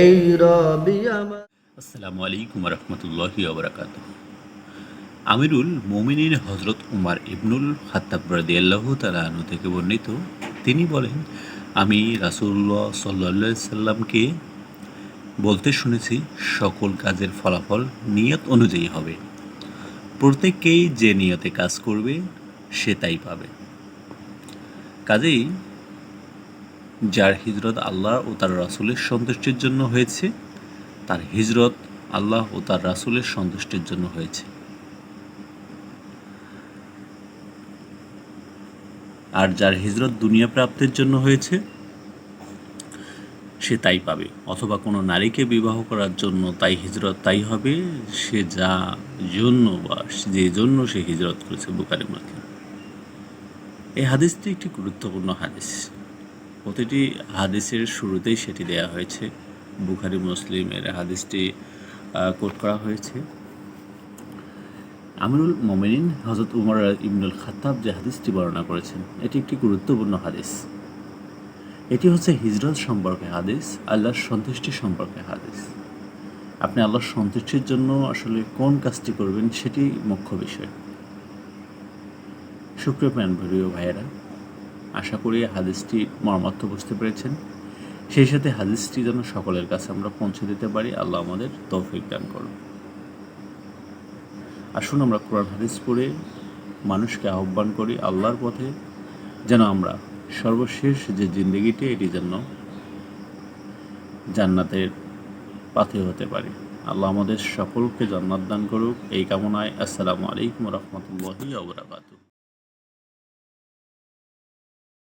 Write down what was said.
এই রবি আসসালামু আলাইকুম রহমতুল্লাহি ওবরাকাত আমিরুল মোমিনিন হজরত উমার ইবনুল খাত্তাব তালাহু থেকে বর্ণিত, তিনি বলেন, আমি রাসূলুল্লাহ সাল্লা সাল্লামকে বলতে শুনেছি, সকল কাজের ফলাফল নিয়ত অনুযায়ী হবে। প্রত্যেককেই যে নিয়তে কাজ করবে, সে তাই পাবে। কাজেই যার হিজরত আল্লাহ ও তার রাসুলের সন্তুষ্টির জন্য হয়েছে, তার হিজরত আল্লাহ ও তার রাসুলের সন্তুষ্টির জন্য হয়েছে। আর যার হিজরত দুনিয়া প্রাপ্তির জন্য হয়েছে, সে তাই পাবে। অথবা কোনো নারীকে বিবাহ করার জন্য তাই হিজরত তাই হবে, সে যা জন্য বা যে জন্য সে হিজরত করেছে বুকারি মাসলিম। এই হাদিসটি একটি গুরুত্বপূর্ণ হাদিস। প্রতিটি হাদিসের শুরুতেই সেটি দেয়া হয়েছে। বুখারি মুসলিমের হাদিসটি কোট করা হয়েছে। আমিরুল মোমিনিন হজরত উমর ইবনুল খাত্তাব যে হাদিসটি বর্ণনা করেছেন, এটি একটি গুরুত্বপূর্ণ হাদিস। এটি হচ্ছে হিজরত সম্পর্কে হাদিস, আল্লাহর সন্তুষ্টি সম্পর্কে হাদিস। আপনি আল্লাহর সন্তুষ্টির জন্য আসলে কোন কাজটি করবেন সেটি মুখ্য বিষয়। সুপ্রিয় ভরিও ভাইয়েরা আশা করি হাদিসটি মর্মার্থ বুঝতে পেরেছেন। সেই সাথে হাদিসটি যেন সকলের কাছে আমরা পৌঁছে দিতে পারি, আল্লাহ আমাদের তৌফিক দান করুন। আসুন আমরা কোরআন হাদিস পড়ে মানুষকে আহ্বান করি আল্লাহর পথে, যেন আমরা সর্বশেষ যে জিন্দগিটি এটি যেন জান্নাতের পাথে হতে পারি। আল্লাহ আমাদের সকলকে জান্নাত দান করুক। এই কামনায় আসসালামু আলাইকুম রহমতুল্লাহি আবরাকাতু